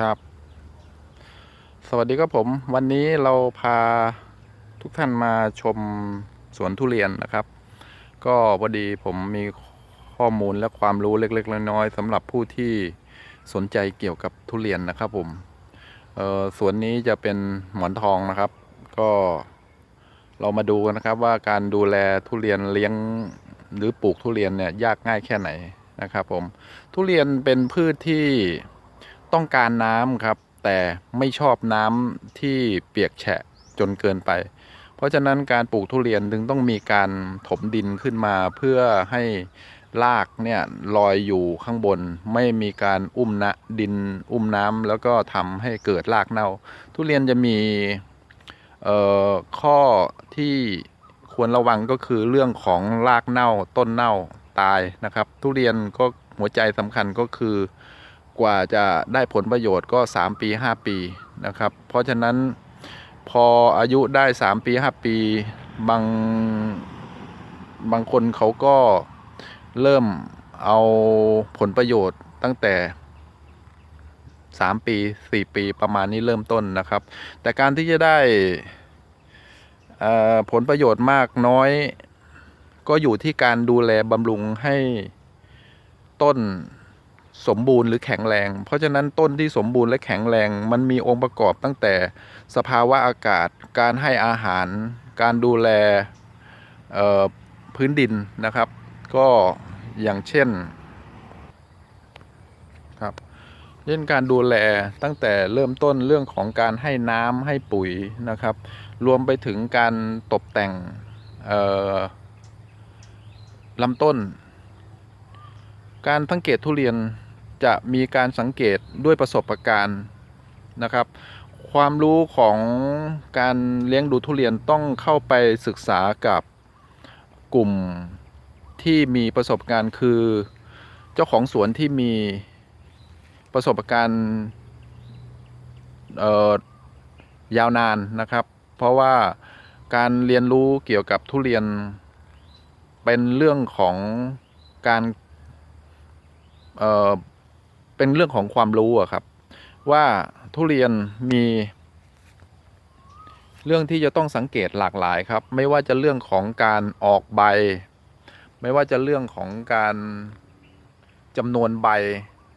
ครับ สวัสดีครับผม วันนี้เราพาทุกท่านมาชมสวนทุเรียนนะครับ ก็พอดีผมมีข้อมูลและความรู้เล็กๆน้อยๆสำหรับผู้ที่สนใจเกี่ยวกับทุเรียนนะครับผมสวนนี้จะเป็นหมอนทองนะครับ ก็เรามาดูกันนะครับว่าการดูแลทุเรียนเลี้ยงหรือปลูกทุเรียนเนี่ยยากง่ายแค่ไหนนะครับผมทุเรียนเป็นพืชที่ ต้องการน้ำครับ แต่ไม่ชอบน้ำที่เปียกแฉะจนเกินไป เพราะฉะนั้นการปลูกทุเรียนจึงต้องมีการถมดินขึ้นมาเพื่อให้รากเนี่ยลอยอยู่ข้างบน ไม่มีการอุ้มนะดินอุ้มน้ำแล้วก็ทำให้เกิดรากเน่า ทุเรียนจะมีข้อที่ควรระวังก็คือเรื่องของรากเน่าต้นเน่าตายนะครับ ทุเรียนก็หัวใจสำคัญก็คือ กว่าจะได้ผลประโยชน์ก็ 3 ปี 5 ปีนะครับ เพราะฉะนั้นพออายุได้ 3 ปี 5 ปี บางบางคนเขาก็เริ่มเอาผลประโยชน์ตั้งแต่ 3 ปี 4 ปีประมาณนี้เริ่มต้นนะครับ แต่การที่จะได้ผลประโยชน์มากน้อย ก็อยู่ที่การดูแลบำรุงให้ต้น สมบูรณ์หรือแข็งแรง เพราะฉะนั้นต้นที่สมบูรณ์และแข็งแรง มันมีองค์ประกอบตั้งแต่สภาวะอากาศ การให้อาหาร การดูแลพื้นดินนะครับ ก็อย่างเช่นครับเช่นการดูแลตั้งแต่เริ่มต้นเรื่องของการให้น้ำให้ปุ๋ยนะครับ รวมไปถึงการตกแต่งลำต้น การสังเกตทุเรียน จะมีการสังเกตด้วยประสบการณ์นะครับ ความรู้ของการเลี้ยงดูทุเรียนต้องเข้าไปศึกษากับกลุ่มที่มีประสบการณ์คือเจ้าของสวนที่มีประสบการณ์ยาวนานนะครับ เพราะว่าการเรียนรู้เกี่ยวกับทุเรียนเป็นเรื่องของการ เป็นเรื่องของความรู้อะครับ ว่าทุเรียนมี เรื่องที่จะต้องสังเกตหลากหลายครับ ไม่ว่าจะเรื่องของการออกใบ ไม่ว่าจะเรื่องของการจำนวนใบ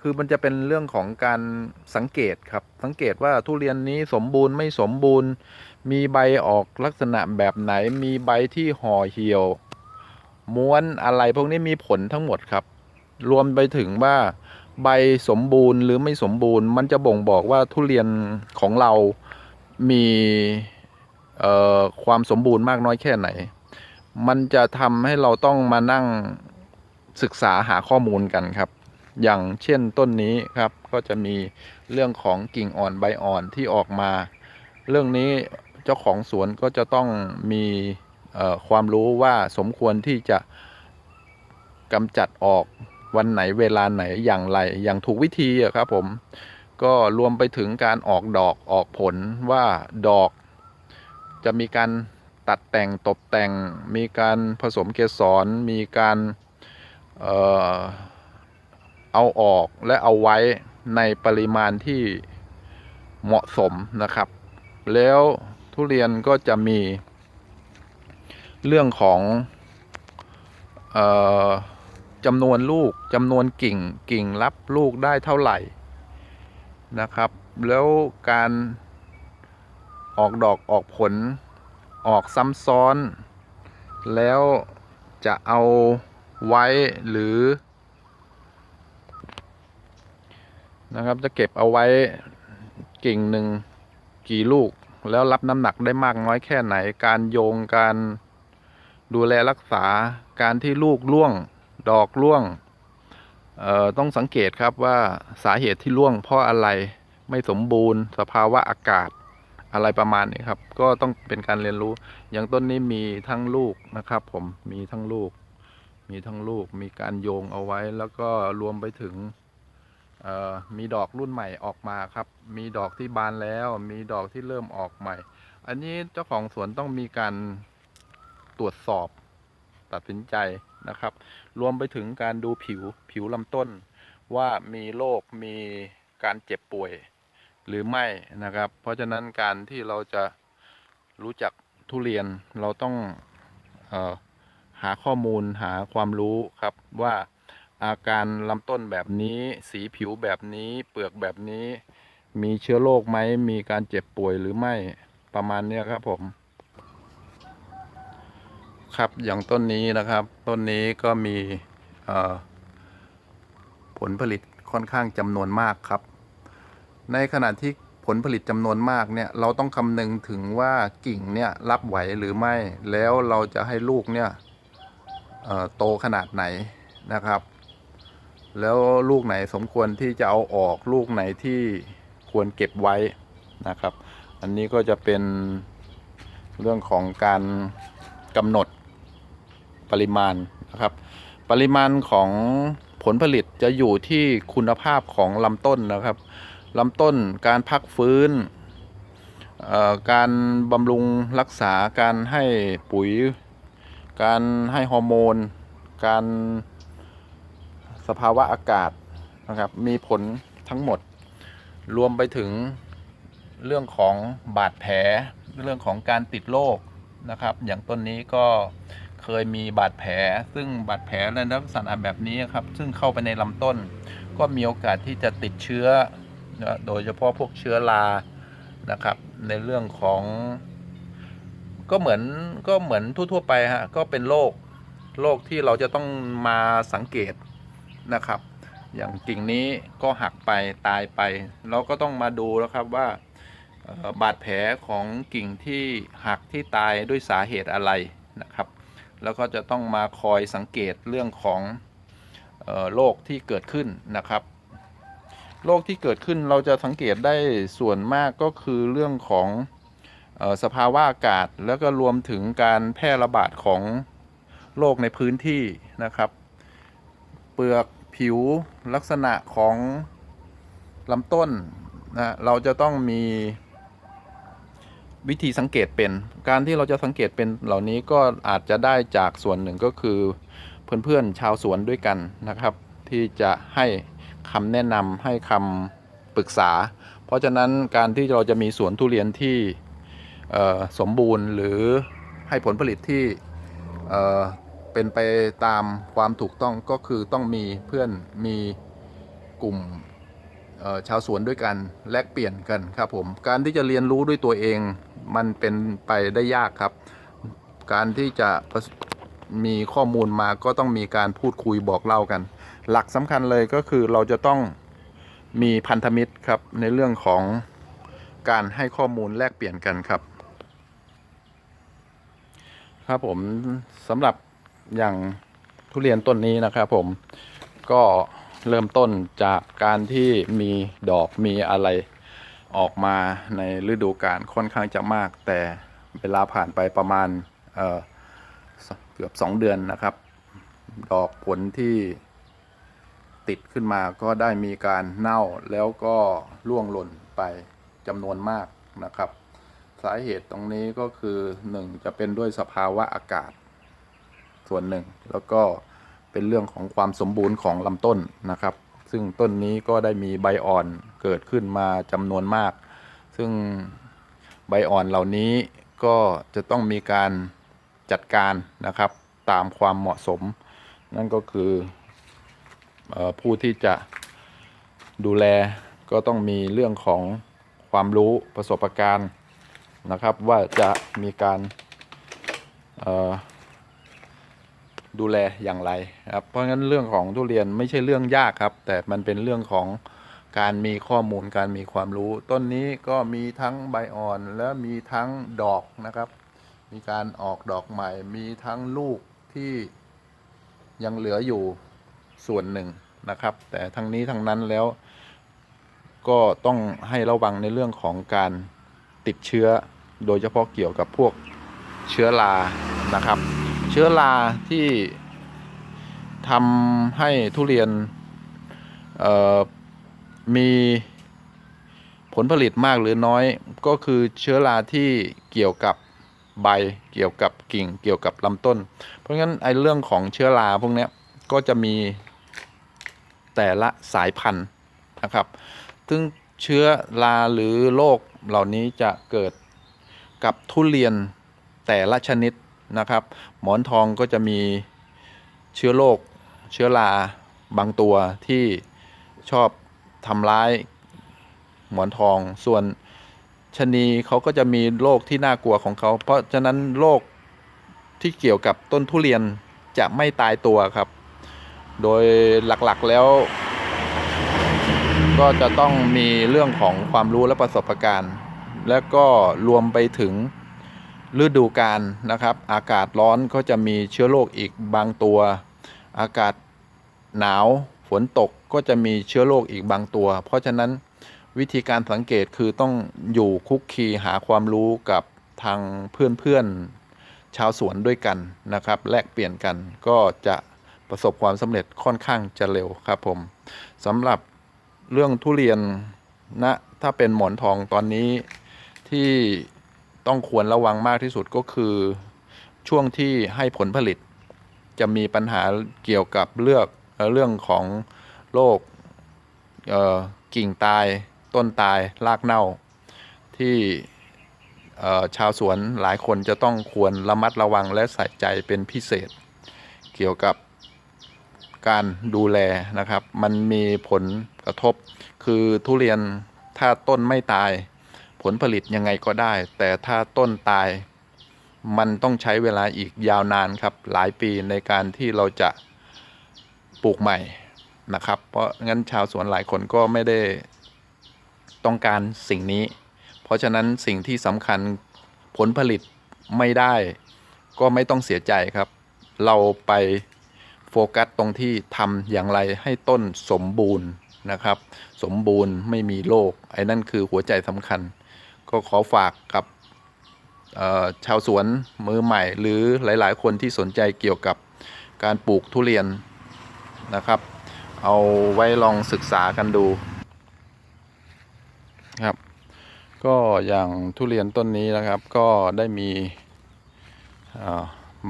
คือมันจะเป็นเรื่องของการสังเกตครับ สังเกตว่าทุเรียนนี้สมบูรณ์ไม่สมบูรณ์ มีใบออกลักษณะแบบไหน มีใบที่ห่อเหี่ยว ม้วนอะไรพวกนี้มีผลทั้งหมดครับ รวมไปถึงว่า ใบสมบูรณ์หรือไม่สมบูรณ์ มันจะบ่งบอกว่าทุเรียนของเรามีความสมบูรณ์มากน้อยแค่ไหน มันจะทำให้เราต้องมานั่งศึกษาหาข้อมูลกันครับ อย่างเช่นต้นนี้ครับ ก็จะมีเรื่องของกิ่งอ่อนใบอ่อนที่ออกมา เรื่องนี้เจ้าของสวนก็จะต้องมีความรู้ว่าสมควรที่จะกำจัดออก วันไหนเวลาไหนอย่างไรอย่างถูกวิธีครับผมก็รวมไปถึงการออกดอกออกผลว่าดอก จะมีการตัดแต่งตกแต่ง มีการผสมเกสรมีการเออเอาออกและเอาไว้ในปริมาณที่เหมาะสมนะครับ แล้วทุเรียนก็จะมีเรื่องของเอ่อ จำนวนลูกจำนวนกิ่งกิ่งรับลูกได้เท่าไหร่นะครับ แล้วการออกดอกออกผลออกซ้ำซ้อน แล้วจะเอาไว้หรือนะครับจะเก็บเอาไว้กิ่งหนึ่งกี่ลูก แล้วรับน้ำหนักได้มากน้อยแค่ไหน การโยงการดูแลรักษาการที่ลูกร่วง ดอกร่วงต้องสังเกตครับว่าสาเหตุที่ร่วง เพราะอะไรไม่สมบูรณ์ สภาวะอากาศอะไรประมาณนี้ครับ ก็ต้องเป็นการเรียนรู้ อย่างต้นนี้มีทั้งลูกนะครับ ผมมีทั้งลูก มีทั้งลูก มีการโยงเอาไว้ แล้วก็รวมไปถึงมีดอกรุ่นใหม่ออกมาครับ มีดอกที่บานแล้ว มีดอกที่เริ่มออกใหม่ อันนี้เจ้าของสวนต้องมีการตรวจสอบตัดสินใจ นะครับ รวมไปถึงการดูผิวผิวลำต้น ว่ามีโรคมีการเจ็บป่วยหรือไม่นะครับ เพราะฉะนั้นการที่เราจะรู้จักทุเรียนเราต้องออหาข้อมูลหาความรู้ครับว่าอาการลำต้นแบบนี้สีผิวแบบนี้เปลือกแบบนี้ มีเชื้อโรคไหมมีการเจ็บป่วยหรือไม่ประมาณนี้ครับผม ครับ อย่างต้นนี้นะครับ ต้นนี้ก็มีผลผลิตค่อนข้างจำนวนมากครับ ในขณะที่ผลผลิตจำนวนมากเนี่ย เราต้องคำนึงถึงว่ากิ่งเนี่ยรับไหวหรือไม่ แล้วเราจะให้ลูกเนี่ยโตขนาดไหนนะครับ แล้วลูกไหนสมควรที่จะเอาออกลูกไหนที่ควรเก็บไว้นะครับ อันนี้ก็จะเป็นเรื่องของการกำหนด ปริมาณนะครับ ปริมาณของผลผลิตจะอยู่ที่คุณภาพของลำต้นนะครับลำต้นการพักฟื้นเอ่อการบำรุงรักษาการให้ปุ๋ย การให้ฮอร์โมน การสภาวะอากาศนะครับ มีผลทั้งหมด รวมไปถึงเรื่องของบาดแผล เรื่องของการติดโรคนะครับ อย่างต้นนี้ก็ เคยมีบาดแผล ซึ่งบาดแผลในลักษณะแบบนี้ครับ ซึ่งเข้าไปในลำต้น ก็มีโอกาสที่จะติดเชื้อ โดยเฉพาะพวกเชื้อรานะครับ ในเรื่องของ ก็เหมือนก็เหมือนทั่วๆไปฮะก็เป็นโรคโรคที่เราจะต้องมาสังเกตนะครับ อย่างกิ่งนี้ก็หักไปตายไป เราก็ต้องมาดูแล้วครับว่าบาดแผลของกิ่งที่หักที่ตายด้วยสาเหตุอะไรนะครับ แล้วก็จะต้องมาคอยสังเกตเรื่องของโรคที่เกิดขึ้นนะครับโรคที่เกิดขึ้นเราจะสังเกตได้ส่วนมากก็คือเรื่องของสภาวะอากาศ แล้วก็รวมถึงการแพร่ระบาดของโรคในพื้นที่นะครับ เปลือกผิวลักษณะของลำต้นนะเราจะต้องมี วิธีสังเกตเป็น การที่เราจะสังเกตเป็นเหล่านี้ก็อาจจะได้จากส่วนหนึ่งก็คือเพื่อนๆชาวสวนด้วยกันนะครับ ที่จะให้คำแนะนำให้คำปรึกษา เพราะฉะนั้นการที่เราจะมีสวนทุเรียนที่สมบูรณ์หรือให้ผลผลิตที่เป็นไปตามความถูกต้องก็คือต้องมีเพื่อนมีกลุ่มชาวสวนด้วยกันแลกเปลี่ยนกันครับผม การที่จะเรียนรู้ด้วยตัวเอง มันเป็นไปได้ยากครับ การที่จะมีข้อมูลมาก็ต้องมีการพูดคุยบอกเล่ากัน หลักสำคัญเลยก็คือเราจะต้องมีพันธมิตรครับในเรื่องของการให้ข้อมูลแลกเปลี่ยนกันครับ ครับผมสำหรับอย่างทุเรียนต้นนี้นะครับผมก็เริ่มต้นจากการที่มีดอกมีอะไร ออกมาในฤดูกาลค่อนข้างจะมาก แต่เวลาผ่านไปประมาณเอ่อสเกือบ 2 เดือนนะครับ ดอกผลที่ติดขึ้นมาก็ได้มีการเน่าแล้วก็ร่วงหล่นไปจำนวนมากนะครับ สาเหตุตรงนี้ก็คือหนึ่งจะเป็นด้วยสภาวะอากาศ ส่วนหนึ่ง แล้วก็เป็นเรื่องของความสมบูรณ์ของลำต้นนะครับ ซึ่งต้นนี้ก็ได้มีใบอ่อน เกิดขึ้นมาจำนวนมาก ซึ่งใบอ่อนเหล่านี้ก็จะต้องมีการจัดการนะครับตามความเหมาะสม นั่นก็คืออผู้ที่จะดูแลก็ต้องมีเรื่องของความรู้ประสบการณ์นะครับ ว่าจะมีการดูแลอย่างไรครับเพราะงั้นเรื่องของทุเรียนไม่ใช่เรื่องยากครับ แต่มันเป็นเรื่องของ การมีข้อมูลการมีความรู้ ต้นนี้ก็มีทั้งใบอ่อนและมีทั้งดอกนะครับ มีการออกดอกใหม่ มีทั้งลูกที่ยังเหลืออยู่ส่วนหนึ่งนะครับ แต่ทั้งนี้ทั้งนั้นแล้วก็ต้องให้ระวังในเรื่องของการติดเชื้อ โดยเฉพาะเกี่ยวกับพวกเชื้อรานะครับ เชื้อราที่ทำให้ทุเรียนเอ่อ มีผลผลิตมากหรือน้อยก็คือเชื้อราที่เกี่ยวกับใบเกี่ยวกับกิ่งเกี่ยวกับลำต้น เพราะงั้นไอ้เรื่องของเชื้อราพวกนี้ก็จะมีแต่ละสายพันธุ์นะครับ ซึ่งเชื้อราหรือโรคเหล่านี้จะเกิดกับทุเรียนแต่ละชนิดนะครับ หมอนทองก็จะมีเชื้อโรคเชื้อราบางตัวที่ชอบ ทำร้ายหมอนทอง ส่วนชนีเขาก็จะมีโรคที่น่ากลัวของเขา เพราะฉะนั้นโรคที่เกี่ยวกับต้นทุเรียนจะไม่ตายตัวครับ โดยหลักๆแล้ว ก็จะต้องมีเรื่องของความรู้และประสบการณ์ และก็รวมไปถึงฤดูกาลนะครับ อากาศร้อนก็จะมีเชื้อโรคอีกบางตัว อากาศหนาว ฝนตกก็จะมีเชื้อโรคอีกบางตัว เพราะฉะนั้นวิธีการสังเกตคือต้องอยู่คุกคีหาความรู้กับทางเพื่อนๆชาวสวนด้วยกันนะครับ แลกเปลี่ยนกันก็จะประสบความสำเร็จค่อนข้างจะเร็วครับผมสำหรับเรื่องทุเรียนนะถ้าเป็นหมอนทองตอนนี้ที่ต้องควรระวังมากที่สุดก็คือช่วงที่ให้ผลผลิต จะมีปัญหาเกี่ยวกับเลือก เรื่องของโรคกิ่งตายต้นตายรากเน่า ที่ชาวสวนหลายคนจะต้องควรระมัดระวังและใส่ใจเป็นพิเศษ เกี่ยวกับการดูแลนะครับ มันมีผลกระทบคือทุเรียนถ้าต้นไม่ตาย ผลผลิตยังไงก็ได้ แต่ถ้าต้นตาย มันต้องใช้เวลาอีกยาวนานครับ หลายปีในการที่เราจะ ปลูกใหม่นะครับ เพราะงั้นชาวสวนหลายคนก็ไม่ได้ต้องการสิ่งนี้ เพราะฉะนั้นสิ่งที่สำคัญผลผลิตไม่ได้ ก็ไม่ต้องเสียใจครับ เราไปโฟกัสตรงที่ทำอย่างไรให้ต้นสมบูรณ์นะครับ สมบูรณ์ไม่มีโรคไอ้นั่นคือหัวใจสำคัญ ก็ขอฝากกับชาวสวนมือใหม่ หรือหลาย ๆ คนที่สนใจเกี่ยวกับการปลูกทุเรียน นะครับ เอาไว้ลองศึกษากันดูครับ ก็อย่างทุเรียนต้นนี้นะครับ ก็ได้มี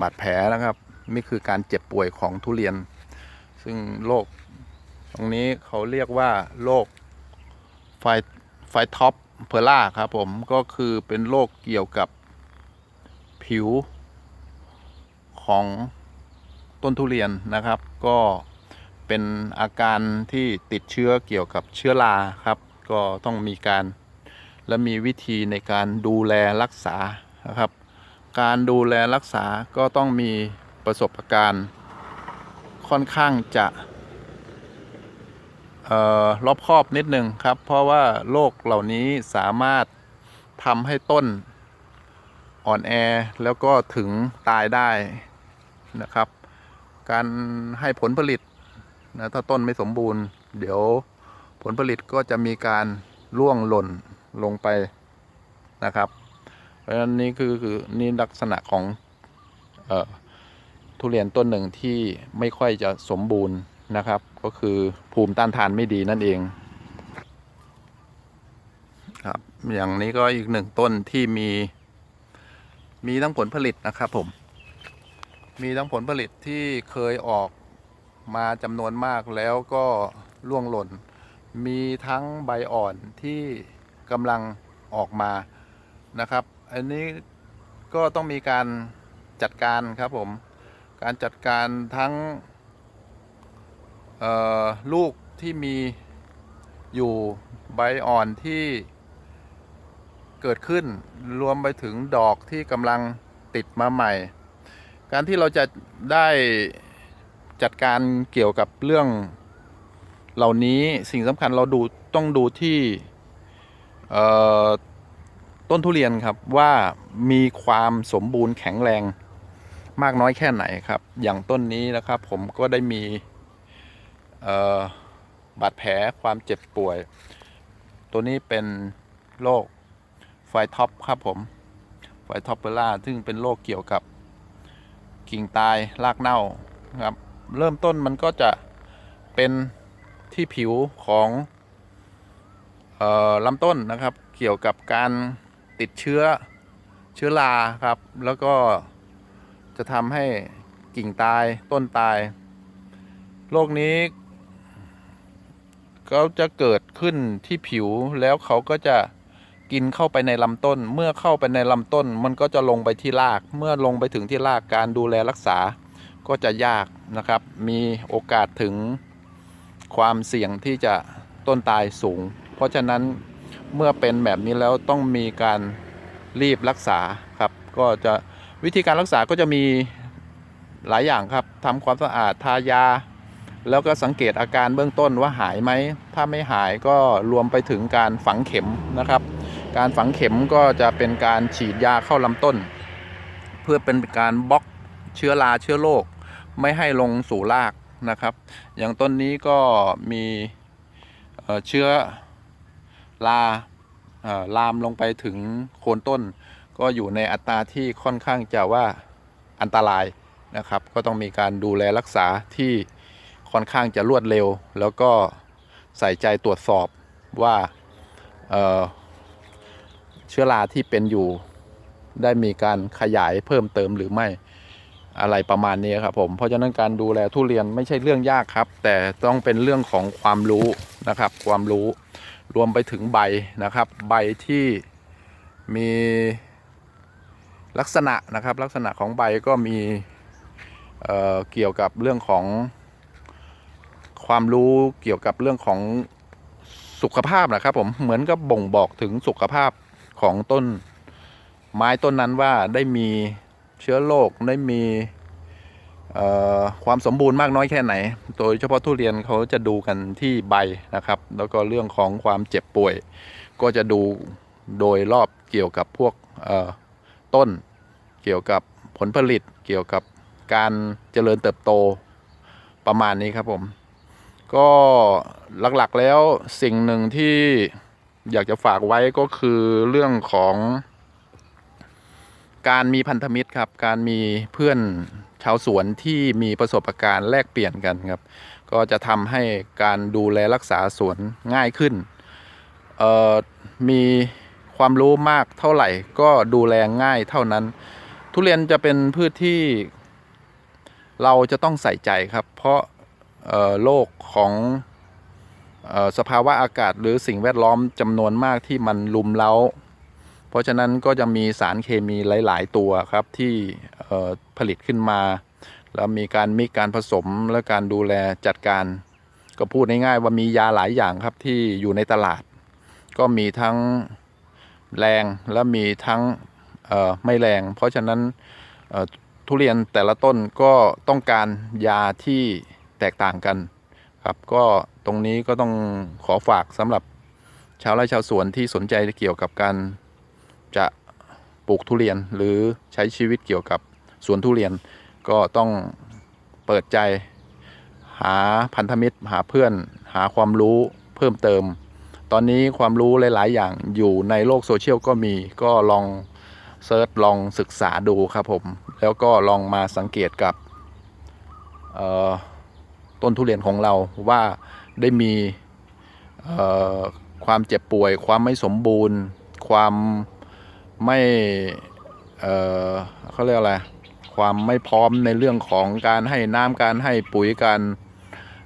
บาดแผลนะครับนี่คือการเจ็บป่วยของทุเรียน ซึ่งโรคตรงนี้เขาเรียกว่าโรคไฟไฟท็อปเพอร่าครับผมก็คือเป็นโรคเกี่ยวกับผิวของต้นทุเรียนนะครับ ก็ เป็นอาการที่ติดเชื้อเกี่ยวกับเชื้อราครับ ก็ต้องมีการและมีวิธีในการดูแลรักษานะครับ การดูแลรักษาก็ต้องมีประสบการณ์ ค่อนข้างจะรอบคอบนิดนึงครับ เพราะว่าโรคเหล่านี้สามารถทำให้ต้นอ่อนแอแล้วก็ถึงตายได้นะครับ การให้ผลผลิต นะถ้าต้นไม่สมบูรณ์ เดี๋ยวผลผลิตก็จะมีการร่วงหล่นลงไปนะครับ เพราะฉะนั้นนี่คือคือนี่ลักษณะของออทุเรียนต้นหนึ่งที่ไม่ค่อยจะสมบูรณ์นะครับ ก็คือภูมิต้านทานไม่ดีนั่นเองครับอย่างนี้ก็อีกหนึ่งต้นที่มีมีทั้งผลผลิตนะครับผม มีทั้งผลผลิตที่เคยออก มาจำนวนมากแล้วก็ร่วงหล่น มีทั้งใบอ่อนที่กำลังออกมานะครับ อันนี้ก็ต้องมีการจัดการครับผม การจัดการทั้งลูกที่มีอยู่ใบอ่อนที่เกิดขึ้นรวมไปถึงดอกที่กำลังติดมาใหม่ การที่เราจะได้ จัดการเกี่ยวกับเรื่องเหล่านี้สิ่งสำคัญเราดูต้องดูที่ต้นทุเรียนครับว่ามีความสมบูรณ์แข็งแรงมากน้อยแค่ไหนครับ อย่างต้นนี้นะครับ ผมก็ได้มีบาดแผลความเจ็บป่วย ตัวนี้เป็นโรคไฟท็อปครับผมไฟท็อปเปอร่าซึ่งเป็นโรคเกี่ยวกับกิ่งตายรากเน่าครับ เริ่มต้นมันก็จะเป็นที่ผิวของออลำต้นนะครับ เกี่ยวกับการติดเชื้อเชื้อราครับ แล้วก็จะทำให้กิ่งตายต้นตาย โรคนี้ก็จะเกิดขึ้นที่ผิวแล้วเขาก็จะกินเข้าไปในลำต้น เมื่อเข้าไปในลำต้น มันก็จะลงไปที่ราก เมื่อลงไปถึงที่รากการดูแลรักษาก็จะยาก นะครับ มีโอกาสถึงความเสี่ยงที่จะต้นตายสูง เพราะฉะนั้นเมื่อเป็นแบบนี้แล้วต้องมีการรีบรักษาครับ ก็จะวิธีการรักษาก็จะมีหลายอย่างครับทำความสะอาดทายา แล้วก็สังเกตอาการเบื้องต้นว่าหายไหม ถ้าไม่หายก็รวมไปถึงการฝังเข็มนะครับ การฝังเข็มก็จะเป็นการฉีดยาเข้าลำต้น เพื่อเป็นการบล็อกเชื้อราเชื้อโรค ไม่ให้ลงสู่รากนะครับ อย่างต้นนี้ก็มีเเชื้อราลามลงไปถึงโคนต้น ก็อยู่ในอัตราที่ค่อนข้างจะว่าอันตรายนะครับ ก็ต้องมีการดูแลรักษาที่ค่อนข้างจะรวดเร็ว แล้วก็ใส่ใจตรวจสอบว่าเเชื้อราที่เป็นอยู่ได้มีการขยายเพิ่มเติมหรือไม่ อะไรประมาณนี้ครับผมเพราะฉะนั้นการดูแลทุเรียนไม่ใช่เรื่องยากครับ แต่ต้องเป็นเรื่องของความรู้นะครับ ความรู้รวมไปถึงใบนะครับ ใบที่มีลักษณะนะครับ ลักษณะของใบก็มีเเกี่ยวกับเรื่องของความรู้เกี่ยวกับเรื่องของสุขภาพนะครับผมเหมือนกับบ่งบอกถึงสุขภาพของต้นไม้ต้นนั้นว่าได้มี เชื้อโรคได้มีความสมบูรณ์มากน้อยแค่ไหน โดยเฉพาะทุเรียนเขาจะดูกันที่ใบนะครับ แล้วก็เรื่องของความเจ็บป่วย ก็จะดูโดยรอบเกี่ยวกับพวกต้น เกี่ยวกับผลผลิต เกี่ยวกับการเจริญเติบโตประมาณนี้ครับผม ก็หลักๆแล้วสิ่งหนึ่งที่อยากจะฝากไว้ก็คือเรื่องของ การมีพันธมิตรครับ การมีเพื่อนชาวสวนที่มีประสบการณ์แลกเปลี่ยนกันครับ ก็จะทำให้การดูแลรักษาสวนง่ายขึ้น มีความรู้มากเท่าไหร่ก็ดูแลง่ายเท่านั้น ทุเรียนจะเป็นพืชที่เราจะต้องใส่ใจครับ เพราะโลกของสภาวะอากาศหรือสิ่งแวดล้อมจำนวนมากที่มันลุมเล้า เพราะฉะนั้นก็จะมีสารเคมีหลาย ๆ ตัวครับที่ผลิตขึ้นมา แล้วมีการมิกการผสมและการดูแลจัดการ ก็พูดง่ายๆว่ามียาหลายอย่างครับที่อยู่ในตลาด ก็มีทั้งแรงและมีทั้งไม่แรง เพราะฉะนั้นทุเรียนแต่ละต้นก็ต้องการยาที่แตกต่างกันครับก็ตรงนี้ก็ต้องขอฝากสำหรับชาวไร่ชาวสวนที่สนใจเกี่ยวกับการ จะปลูกทุเรียนหรือใช้ชีวิตเกี่ยวกับสวนทุเรียน ก็ต้องเปิดใจ หาพันธมิตรหาเพื่อน หาความรู้เพิ่มเติม ตอนนี้ความรู้หลาย ๆ อย่างอยู่ในโลกโซเชียลก็มีก็ลองเซิร์ชลองศึกษาดูครับผม แล้วก็ลองมาสังเกตกับต้นทุเรียนของเราว่าได้มีความเจ็บป่วย ความไม่สมบูรณ์ ความ ไม่เอ่อเขาเรียกอะไรความไม่พร้อมในเรื่องของการให้น้ำการให้ปุ๋ยการ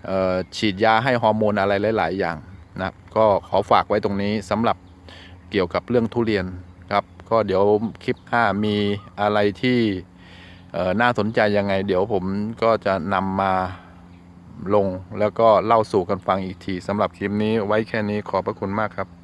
เอ่อฉีดยาให้ฮอร์โมนอะไรหลาย ๆ อย่างนะก็ขอฝากไว้ตรงนี้สำหรับเกี่ยวกับเรื่องทุเรียนครับ ก็เดี๋ยวคลิปหน้ามีอะไรที่เอ่อน่าสนใจยังไง เดี๋ยวผมก็จะนำมาลงแล้วก็เล่าสู่กันฟังอีกทีสำหรับคลิปนี้ไว้แค่นี้ขอบพระคุณมากครับ